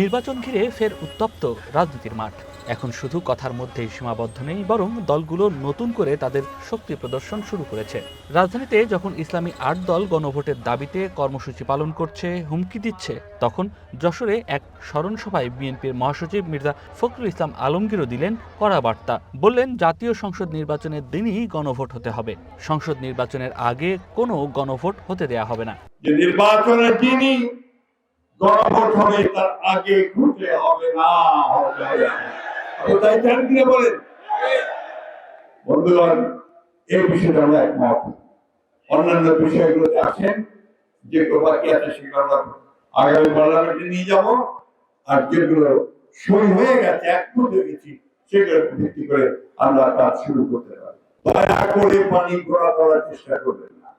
নির্বাচন ঘিরে ফের উত্তপ্ত রাজনীতির মাঠ। এখন শুধু কথার মধ্যেই সীমাবদ্ধ নেই, বরং দলগুলো নতুন করে তাদের শক্তি প্রদর্শন শুরু করেছে। রাজধানীতে যখন ইসলামী আট দল গণভোটের দাবিতে কর্মসূচি পালন করছে, হুমকি দিচ্ছে, তখন যশোরে এক স্মরণ সভায় বিএনপির মহাসচিব মির্জা ফখরুল ইসলাম আলমগীরও দিলেন কড়া বার্তা। বললেন, জাতীয় সংসদ নির্বাচনের দিনই গণভোট হতে হবে। সংসদ নির্বাচনের আগে কোনো গণভোট হতে দেয়া হবে না। নির্বাচনের দিনই গণভোট তার আগে ঘুরতে হবে না তাই চান কিনা বলেন। বন্ধুগণ, এই বিষয়ে আমরা একমত। অন্যান্য বিষয়গুলোতে আসেন, যে বাকি আছে সেগুলো আগামী পার্লামেন্টে নিয়ে যাব, আর যেগুলো সই হয়ে গেছে একমত হয়ে গেছি সেগুলো ভিত্তি করে আমরা কাজ শুরু করতে পারি। দয়া করে পানি ঘোরা করার চেষ্টা করবেন না।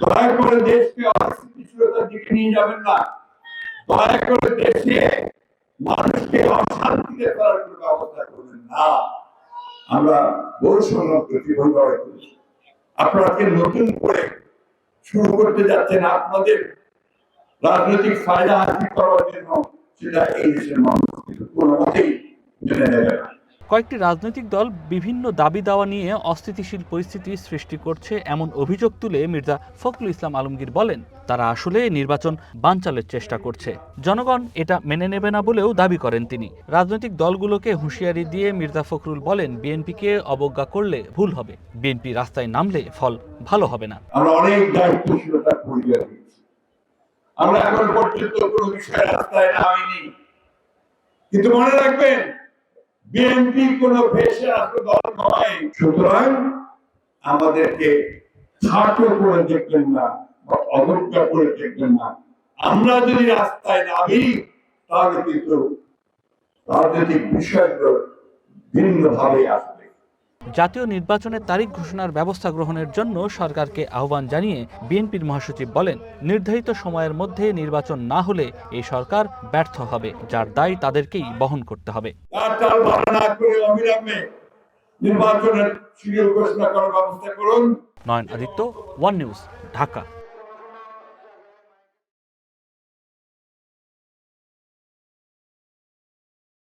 দয়া করে দেশকে অস্থিতিশীলতার দিকে নিয়ে যাবেন না। দয়া করে মানুষকে অশান্তিতে কোনো ব্যবস্থা করবেন না। আমরা লড়াই করছি নতুন করে শুরু করতে যাচ্ছেন, আপনাদের রাজনৈতিক ফায়দা হাসিল করার জন্য সেটা এই দেশের মানুষ কোনো মতেই মেনে নেবে না। কয়েকটি রাজনৈতিক দল বিভিন্ন দাবি দাওয়া নিয়ে অস্থিতিশীল পরিস্থিতি সৃষ্টি করছে এমন অভিযোগ তুলে মির্জা ফখরুল ইসলাম আলমগীর বলেন, তারা আসলে নির্বাচন বানচালের চেষ্টা করছে। জনগণ এটা মেনে নেবে না বলেও দাবি করেন তিনি। রাজনৈতিক দলগুলোকে হুঁশিয়ারি দিয়ে মির্জা ফখরুল বলেন, বিএনপিকে অবজ্ঞা করলে ভুল হবে। বিএনপি রাস্তায় নামলে ফল ভালো হবে না। আমরা অনেক দিয়েছি। আমরা এখন পর্যন্ত কোনো বিষয়ে রাস্তায় নামিনি। কিন্তু মনে রাখবেন বিএনপি কোন ভেসে আসলে দল নয়। সুতরাং আমাদেরকে ছাটো করে দেখলেন না বা অবজ্ঞা করে দেখলেন না। আমরা যদি রাস্তায় নামি, তাহলে কিন্তু রাজনৈতিক বিষয়গুলো ভিন্নভাবে আসবে। জাতীয় নির্বাচনের তারিখ ঘোষণার ব্যবস্থা গ্রহণের জন্য সরকারকে আহ্বান জানিয়ে বিএনপির মহাসচিব বলেন নির্ধারিত সময়ের মধ্যে নির্বাচন না হলে এই সরকার ব্যর্থ হবে যার দায় তাদেরকেই বহন করতে হবে। Nayan Aditya one news Dhaka.